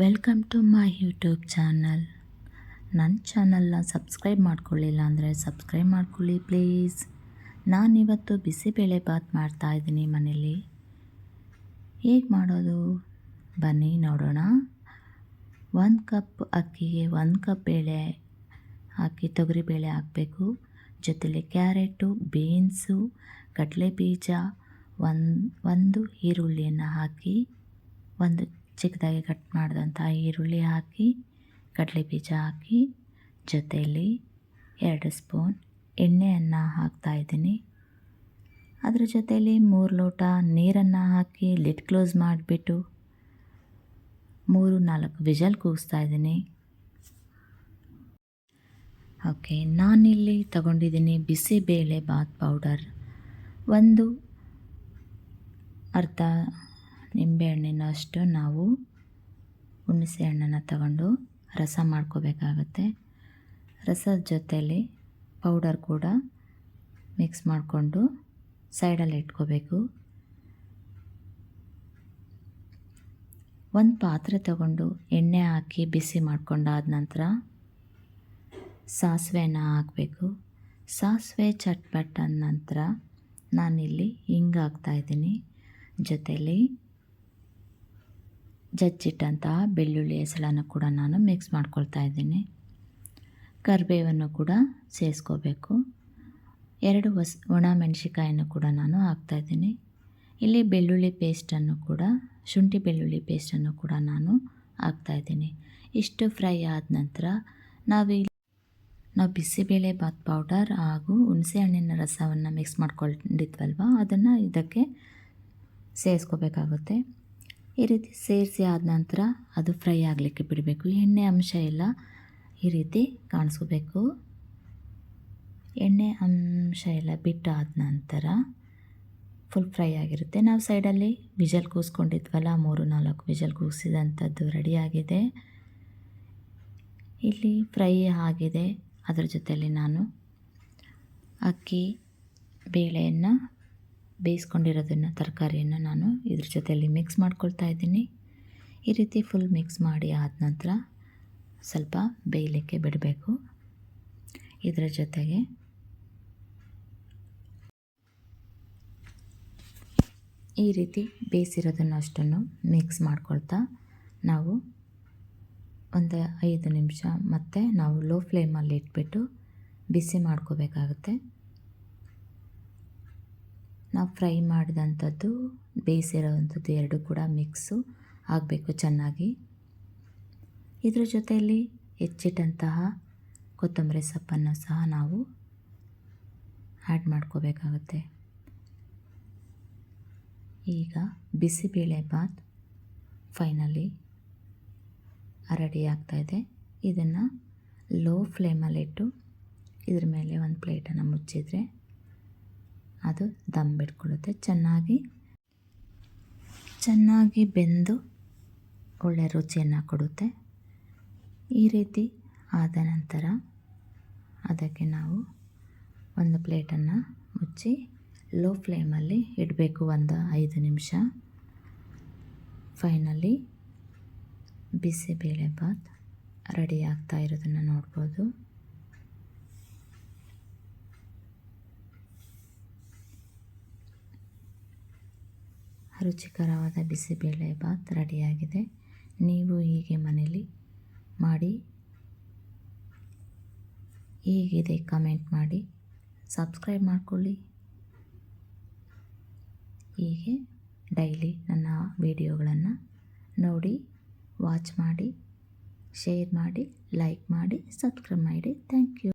Welcome to my YouTube channel ನನ್ನ ಚಾನಲ್ನ subscribe ಮಾಡ್ಕೊಳ್ಳಿಲ್ಲ ಅಂದರೆ ಸಬ್ಸ್ಕ್ರೈಬ್ ಮಾಡ್ಕೊಳ್ಳಿ ಪ್ಲೀಸ್ ನಾನಿವತ್ತು ಬಿಸಿಬೇಳೆ ಬಾತ್ ಮಾಡ್ತಾ ಇದ್ದೀನಿ ಮನೇಲಿ. ಹೇಗೆ ಮಾಡೋದು? ಬನ್ನಿ ನೋಡೋಣ. ಒಂದು ಕಪ್ ಅಕ್ಕಿಗೆ ಒಂದು ಕಪ್ ಬೇಳೆ ಹಾಕಿ ತೊಗರಿಬೇಳೆ ಹಾಕಬೇಕು. ಜೊತೆಲಿ ಕ್ಯಾರೆಟು, ಬೀನ್ಸು ಕಡಲೆ ಬೀಜ ಒಂದು ಒಂದು ಈರುಳ್ಳಿಯನ್ನು ಹಾಕಿ, ಒಂದು ಚಿಕ್ಕದಾಗಿ ಕಟ್ ಮಾಡಿದಂಥ ಈರುಳ್ಳಿ ಹಾಕಿ ಕಡಲೆ ಬೀಜ ಹಾಕಿ ಜೊತೆಯಲ್ಲಿ ಎರಡು ಸ್ಪೂನ್ ಎಣ್ಣೆಯನ್ನು ಹಾಕ್ತಾಯಿದ್ದೀನಿ ಅದರ ಜೊತೆಯಲ್ಲಿ ಮೂರು ಲೋಟ ನೀರನ್ನು ಹಾಕಿ ಲಿಟ್ ಕ್ಲೋಸ್ ಮಾಡಿಬಿಟ್ಟು ಮೂರು ನಾಲ್ಕು ವಿಜಲ್ ಕೂಗಿಸ್ತಾ ಇದ್ದೀನಿ. ಓಕೆ, ನಾನಿಲ್ಲಿ ತಗೊಂಡಿದ್ದೀನಿ ಬಿಸಿಬೇಳೆ ಬಾತ್ ಪೌಡರ್. ಒಂದು ಅರ್ಧ ನಿಂಬೆಹಣ್ಣಿನಷ್ಟು ನಾವು ಹುಣಸೆ ಹಣ್ಣನ್ನು ತಗೊಂಡು ರಸ ಮಾಡ್ಕೋಬೇಕಾಗತ್ತೆ. ರಸದ ಜೊತೆಯಲ್ಲಿ ಪೌಡರ್ ಕೂಡ ಮಿಕ್ಸ್ ಮಾಡಿಕೊಂಡು ಸೈಡಲ್ಲಿ ಇಟ್ಕೋಬೇಕು. ಒಂದು ಪಾತ್ರೆ ತಗೊಂಡು ಎಣ್ಣೆ ಹಾಕಿ ಬಿಸಿ ಮಾಡ್ಕೊಂಡಾದ ನಂತರ ಸಾಸಿವೆನ ಹಾಕಬೇಕು. ಸಾಸಿವೆ ಚಟ್ಪಟ್ ಅಂದ ನಂತರ ನಾನಿಲ್ಲಿ ಹಿಂಗೆ ಹಾಕ್ತಾಯಿದ್ದೀನಿ ಜೊತೆಯಲ್ಲಿ ಜಜ್ಜಿಟ್ಟಂತಹ ಬೆಳ್ಳುಳ್ಳಿ ಹೆಸಳನ್ನು ಕೂಡ ನಾನು ಮಿಕ್ಸ್ ಮಾಡ್ಕೊಳ್ತಾ ಇದ್ದೀನಿ. ಕರಿಬೇವನ್ನು ಕೂಡ ಸೇರಿಸ್ಕೋಬೇಕು ಎರಡು ಹೊಸ, ಒಣ ಮೆಣಸಿಕಾಯನ್ನು ಕೂಡ ನಾನು ಹಾಕ್ತಾಯಿದ್ದೀನಿ ಇಲ್ಲಿ ಬೆಳ್ಳುಳ್ಳಿ ಪೇಸ್ಟನ್ನು ಕೂಡ, ಶುಂಠಿ ಬೆಳ್ಳುಳ್ಳಿ ಪೇಸ್ಟನ್ನು ಕೂಡ ನಾನು ಹಾಕ್ತಾಯಿದ್ದೀನಿ ಇಷ್ಟು ಫ್ರೈ ಆದ ನಂತರ ನಾವಿಲ್ಲಿ ನಾವು ಬಿಸಿಬೇಳೆ ಬಾತ್ ಪೌಡರ್ ಹಾಗೂ ಹುಣಸೆ ಹಣ್ಣಿನ ರಸವನ್ನು ಮಿಕ್ಸ್ ಮಾಡ್ಕೊಂಡಿದ್ವಲ್ವ, ಅದನ್ನು ಇದಕ್ಕೆ ಸೇರಿಸ್ಕೋಬೇಕಾಗುತ್ತೆ ಈ ರೀತಿ ಸೇರಿಸಿ ಆದ ನಂತರ ಅದು ಫ್ರೈ ಆಗಲಿಕ್ಕೆ ಬಿಡಬೇಕು. ಎಣ್ಣೆ ಅಂಶ ಎಲ್ಲ ಈ ರೀತಿ ಕಾಣಿಸ್ಕೋಬೇಕು. ಎಣ್ಣೆ ಅಂಶ ಎಲ್ಲ ಬಿಟ್ಟಾದ ನಂತರ ಫುಲ್ ಫ್ರೈ ಆಗಿರುತ್ತೆ. ನಾವು ಸೈಡಲ್ಲಿ ವಿಜಲ್ ಕೂಸ್ಕೊಂಡಿದ್ವಲ್ಲ, ಮೂರು, ನಾಲ್ಕು ವಿಜಲ್ ಕೂಸಿದಂಥದ್ದು ರೆಡಿಯಾಗಿದೆ ಇಲ್ಲಿ ಫ್ರೈ ಆಗಿದೆ. ಅದರ ಜೊತೆಯಲ್ಲಿ ನಾನು ಅಕ್ಕಿ, ಬೇಳೆಯನ್ನು ಬೇಯಿಸ್ಕೊಂಡಿರೋದನ್ನು ತರಕಾರಿಯನ್ನು ನಾನು ಇದ್ರ ಜೊತೆಯಲ್ಲಿ ಮಿಕ್ಸ್ ಮಾಡ್ಕೊಳ್ತಾ ಇದ್ದೀನಿ. ಈ ರೀತಿ ಫುಲ್ ಮಿಕ್ಸ್ ಮಾಡಿ ಆದ ನಂತರ ಸ್ವಲ್ಪ ಬೇಯಲಿಕ್ಕೆ ಬಿಡಬೇಕು. ಇದರ ಜೊತೆಗೆ ಈ ರೀತಿ ಬೇಯಿಸಿರೋದನ್ನು ಅಷ್ಟನ್ನು ಮಿಕ್ಸ್ ಮಾಡ್ಕೊಳ್ತಾ ನಾವು ಒಂದು ಐದು ನಿಮಿಷ ಮತ್ತು ನಾವು ಲೋ ಫ್ಲೇಮಲ್ಲಿ ಇಟ್ಬಿಟ್ಟು ಬಿಸಿ ಮಾಡ್ಕೋಬೇಕಾಗುತ್ತೆ. ನಾವು ಫ್ರೈ ಮಾಡಿದಂಥದ್ದು, ಬೇಯಿಸಿರೋವಂಥದ್ದು ಎರಡು ಕೂಡ ಮಿಕ್ಸು ಆಗಬೇಕು ಚೆನ್ನಾಗಿ. ಇದ್ರ ಜೊತೆಯಲ್ಲಿ ಹೆಚ್ಚಿಟ್ಟಂತಹ ಕೊತ್ತಂಬರಿ ಸೊಪ್ಪನ್ನು ಸಹ ನಾವು ಆ್ಯಡ್ ಮಾಡ್ಕೋಬೇಕಾಗುತ್ತೆ. ಈಗ ಬಿಸಿಬೇಳೆ ಬಾತ್ ಫೈನಲಿ ರೆಡಿ ಆಗ್ತಾಯಿದೆ ಇದನ್ನು ಲೋ ಫ್ಲೇಮಲ್ಲಿಟ್ಟು ಇದ್ರ ಮೇಲೆ ಒಂದು ಪ್ಲೇಟನ್ನು ಮುಚ್ಚಿದರೆ ಅದು ದಮ್ ಬಿಟ್ಕೊಳ್ಳುತ್ತೆ ಚೆನ್ನಾಗಿ ಚೆನ್ನಾಗಿ ಬೆಂದು ಒಳ್ಳೆ ರುಚಿಯನ್ನು ಕೊಡುತ್ತೆ. ಈ ರೀತಿ ಆದ ನಂತರ ಅದಕ್ಕೆ ನಾವು ಒಂದು ಪ್ಲೇಟನ್ನು ಮುಚ್ಚಿ ಲೋ ಫ್ಲೇಮಲ್ಲಿ ಇಡಬೇಕು. ಒಂದು ಐದು ನಿಮಿಷ. ಫೈನಲಿ ಬಿಸಿಬೇಳೆಬಾತ್ ರೆಡಿ ಆಗ್ತಾ ಇರೋದನ್ನು ನೋಡ್ಬೋದು. ರುಚಿಕರವಾದ ಬಿಸಿಬೇಳೆ ಬಾತ್ ರೆಡಿಯಾಗಿದೆ. ನೀವು ಹೀಗೆ ಮನೇಲಿ ಮಾಡಿ, ಹೀಗಿದೆ ಕಮೆಂಟ್ ಮಾಡಿ, ಸಬ್ಸ್ಕ್ರೈಬ್ ಮಾಡಿಕೊಳ್ಳಿ. ಹೀಗೆ ಡೈಲಿ ನನ್ನ ವಿಡಿಯೋಗಳನ್ನು ನೋಡಿ, ವಾಚ್ ಮಾಡಿ, ಶೇರ್ ಮಾಡಿ, ಲೈಕ್ ಮಾಡಿ, ಸಬ್ಸ್ಕ್ರೈಬ್ ಮಾಡಿ. Thank you.